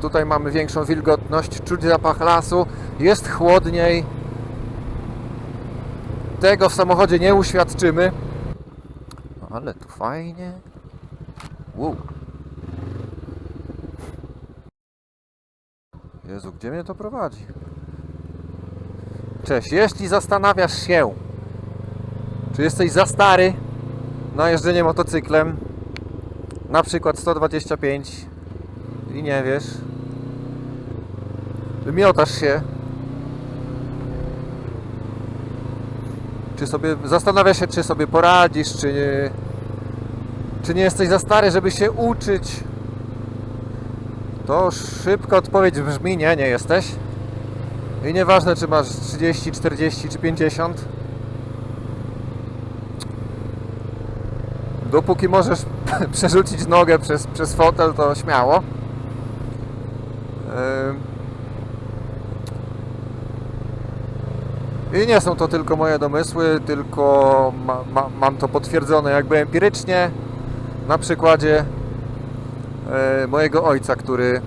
Tutaj mamy większą wilgotność, czuć zapach lasu, jest chłodniej. Tego w samochodzie nie uświadczymy. Ale tu fajnie. Wow. Jezu, gdzie mnie to prowadzi? Cześć, jeśli zastanawiasz się, czy jesteś za stary na jeżdżenie motocyklem, na przykład 125 i nie wiesz, wymiotasz się, czy sobie, zastanawia się, czy sobie poradzisz, czy nie, czy nie jesteś za stary, żeby się uczyć, to szybka odpowiedź brzmi nie, nie jesteś. I nieważne, czy masz 30, 40 czy 50. Dopóki możesz przerzucić nogę przez, przez fotel, to śmiało. Ym. I nie są to tylko moje domysły, tylko ma, ma, mam to potwierdzone jakby empirycznie na przykładzie e, mojego ojca, który,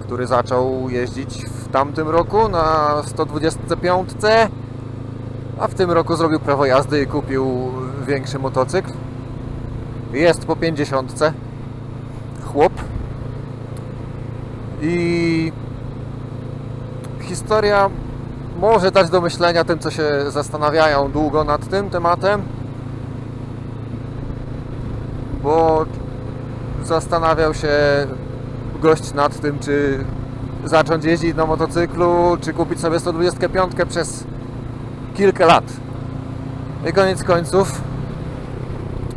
który zaczął jeździć w tamtym roku na 125, a w tym roku zrobił prawo jazdy i kupił większy motocykl. Jest po 50. Chłop. I historia może dać do myślenia tym, co się zastanawiają długo nad tym tematem, bo zastanawiał się gość nad tym, czy zacząć jeździć na motocyklu, czy kupić sobie 125 przez kilka lat. I koniec końców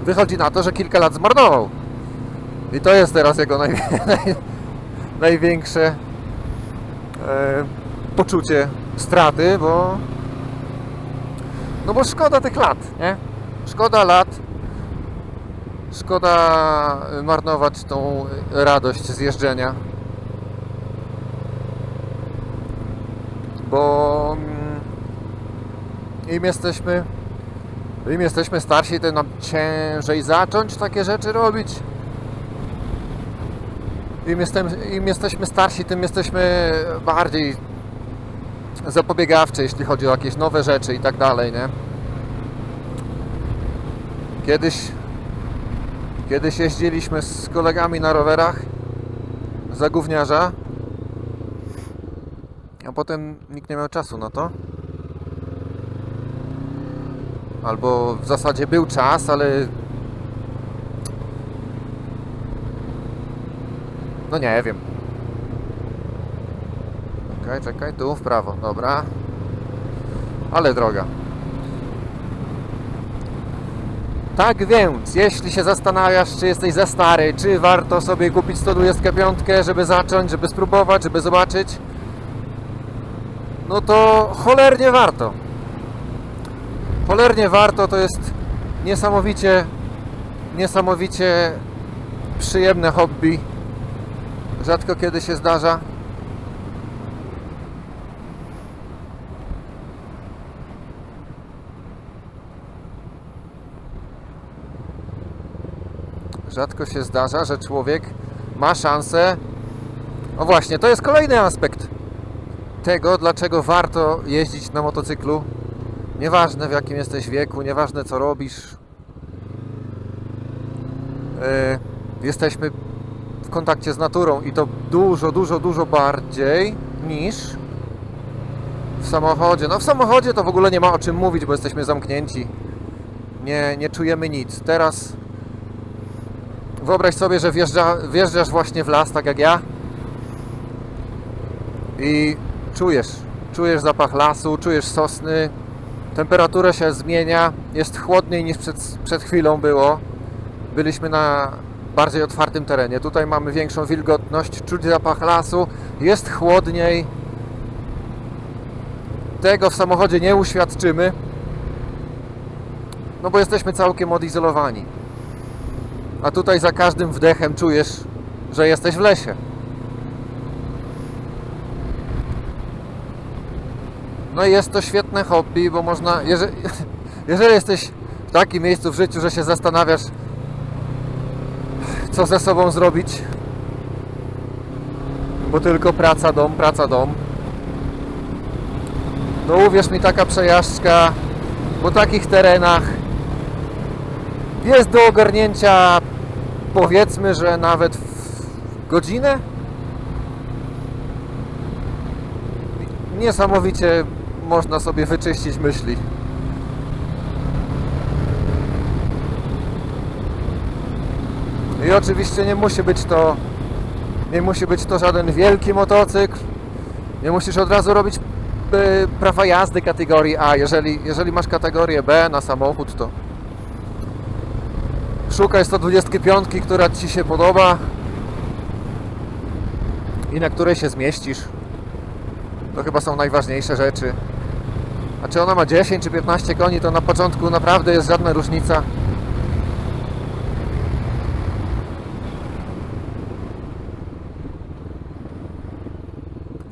wychodzi na to, że kilka lat zmarnował. I to jest teraz jego naj, największe e, poczucie straty, bo no bo szkoda tych lat, nie? Szkoda lat. Szkoda marnować tą radość z jeżdżenia. Bo mm, im jesteśmy im jesteśmy starsi, tym nam ciężej zacząć takie rzeczy robić. Im, jestem, Im jesteśmy starsi, tym jesteśmy bardziej zapobiegawczy, jeśli chodzi o jakieś nowe rzeczy i tak dalej, nie? Kiedyś Kiedyś jeździliśmy z kolegami na rowerach za gówniarza, a potem nikt nie miał czasu na to. Albo w zasadzie był czas, ale no nie wiem. Czekaj, czekaj, tu w prawo, dobra. Ale droga. Tak więc, jeśli się zastanawiasz, czy jesteś za stary, czy warto sobie kupić 125, żeby zacząć, żeby spróbować, żeby zobaczyć, no to cholernie warto. Cholernie warto, to jest niesamowicie, niesamowicie przyjemne hobby. Rzadko kiedy się zdarza. rzadko się zdarza, że człowiek ma szansę. O właśnie, to jest kolejny aspekt tego, dlaczego warto jeździć na motocyklu. Nieważne w jakim jesteś wieku, nieważne co robisz. Yy, jesteśmy w kontakcie z naturą i to dużo, dużo, dużo bardziej niż w samochodzie. No w samochodzie to w ogóle nie ma o czym mówić, bo jesteśmy zamknięci. Nie, nie czujemy nic. Teraz Wyobraź sobie, że wjeżdża, wjeżdżasz właśnie w las, tak jak ja i czujesz, czujesz zapach lasu, czujesz sosny, temperatura się zmienia, jest chłodniej niż przed, przed chwilą było. Byliśmy na bardziej otwartym terenie, tutaj mamy większą wilgotność, czuć zapach lasu, jest chłodniej. Tego w samochodzie nie uświadczymy, no bo jesteśmy całkiem odizolowani. A tutaj za każdym wdechem czujesz, że jesteś w lesie. No i jest to świetne hobby, bo można, jeżeli, jeżeli jesteś w takim miejscu w życiu, że się zastanawiasz, co ze sobą zrobić, bo tylko praca, dom, praca, dom. No uwierz mi, taka przejażdżka po takich terenach jest do ogarnięcia powiedzmy, że nawet w godzinę. Niesamowicie można sobie wyczyścić myśli. I oczywiście nie musi być to nie musi być to żaden wielki motocykl. Nie musisz od razu robić y, prawa jazdy kategorii A. Jeżeli, jeżeli masz kategorię B na samochód, to szukaj 125, która Ci się podoba i na której się zmieścisz. To chyba są najważniejsze rzeczy. A czy ona ma 10 czy 15 koni, to na początku naprawdę jest żadna różnica.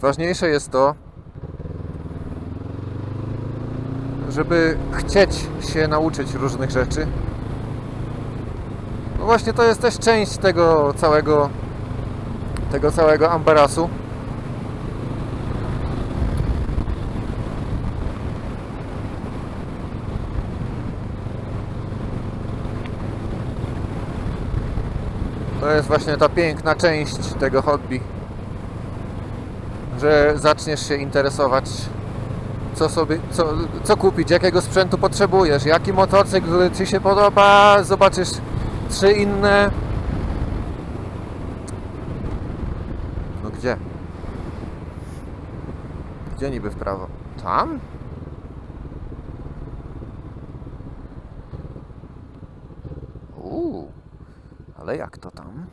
Ważniejsze jest to, żeby chcieć się nauczyć różnych rzeczy. No właśnie to jest też część tego całego tego całego ambarasu. To jest właśnie ta piękna część tego hobby że zaczniesz się interesować, co sobie, co, co kupić, jakiego sprzętu potrzebujesz, jaki motocykl Ci się podoba, zobaczysz trzy inne. No gdzie? Gdzie niby w prawo? Tam? Uuu, ale jak to tam?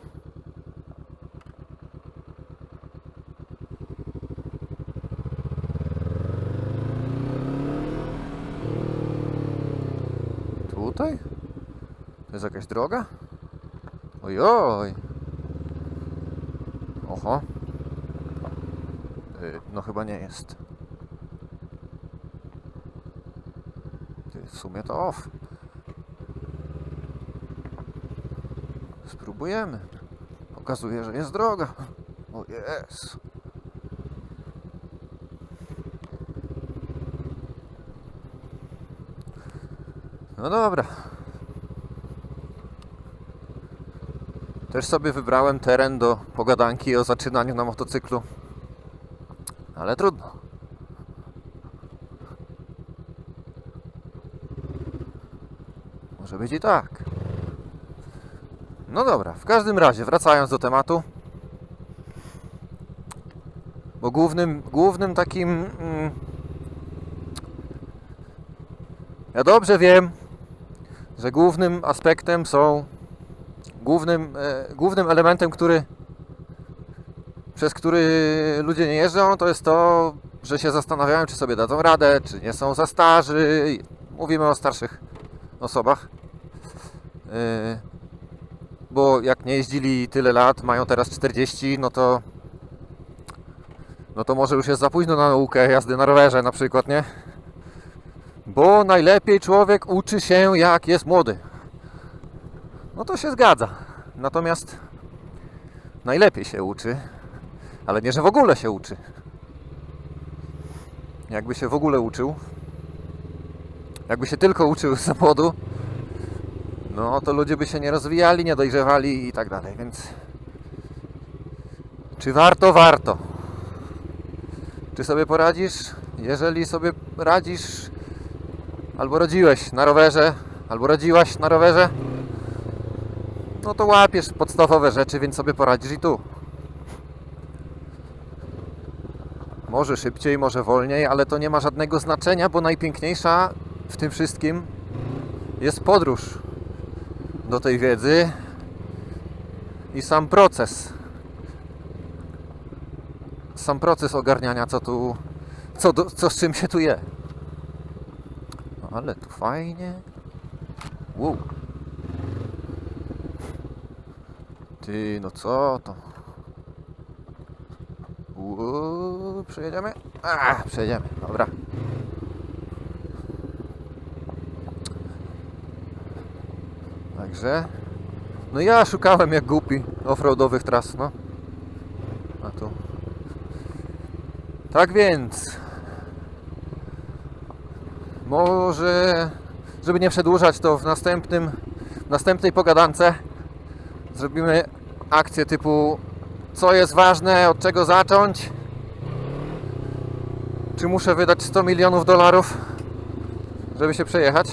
Tutaj? To jest jakaś droga? Ojoj! Oho. Y, No chyba nie jest. W sumie to off. Spróbujemy. Okazuje, że jest droga. O jest. No dobra. Też sobie wybrałem teren do pogadanki o zaczynaniu na motocyklu. Ale trudno. Może być i tak. No dobra, w każdym razie, wracając do tematu. Bo głównym, głównym takim. Mm, ja dobrze wiem, że głównym aspektem są głównym, e, głównym elementem, który przez który ludzie nie jeżdżą, to jest to, że się zastanawiają, czy sobie dadzą radę, czy nie są za starzy. Mówimy o starszych osobach. E, bo jak nie jeździli tyle lat, mają teraz 40, no to no to może już jest za późno na naukę jazdy na rowerze na przykład, nie? Bo najlepiej człowiek uczy się jak jest młody. No to się zgadza. Natomiast najlepiej się uczy, ale nie, że w ogóle się uczy. Jakby się w ogóle uczył, jakby się tylko uczył z młodu, no to ludzie by się nie rozwijali, nie dojrzewali i tak dalej, więc czy warto? Warto. Czy sobie poradzisz? Jeżeli sobie radzisz, albo rodziłeś na rowerze, albo rodziłaś na rowerze, no to łapiesz podstawowe rzeczy, więc sobie poradzisz i tu. Może szybciej, może wolniej, ale to nie ma żadnego znaczenia, bo najpiękniejsza w tym wszystkim jest podróż do tej wiedzy i sam proces. Sam proces ogarniania, co tu, co, do, co z czym się tu je. Ale tu fajnie. Wow. Ty, no co to? Uuu, przejedziemy? A, przejedziemy, dobra. Także. No ja szukałem jak głupi offroadowych tras, no. A tu Tak więc, może, żeby nie przedłużać, to w następnym, w następnej pogadance zrobimy akcję typu co jest ważne, od czego zacząć, czy muszę wydać 100 milionów dolarów, żeby się przejechać.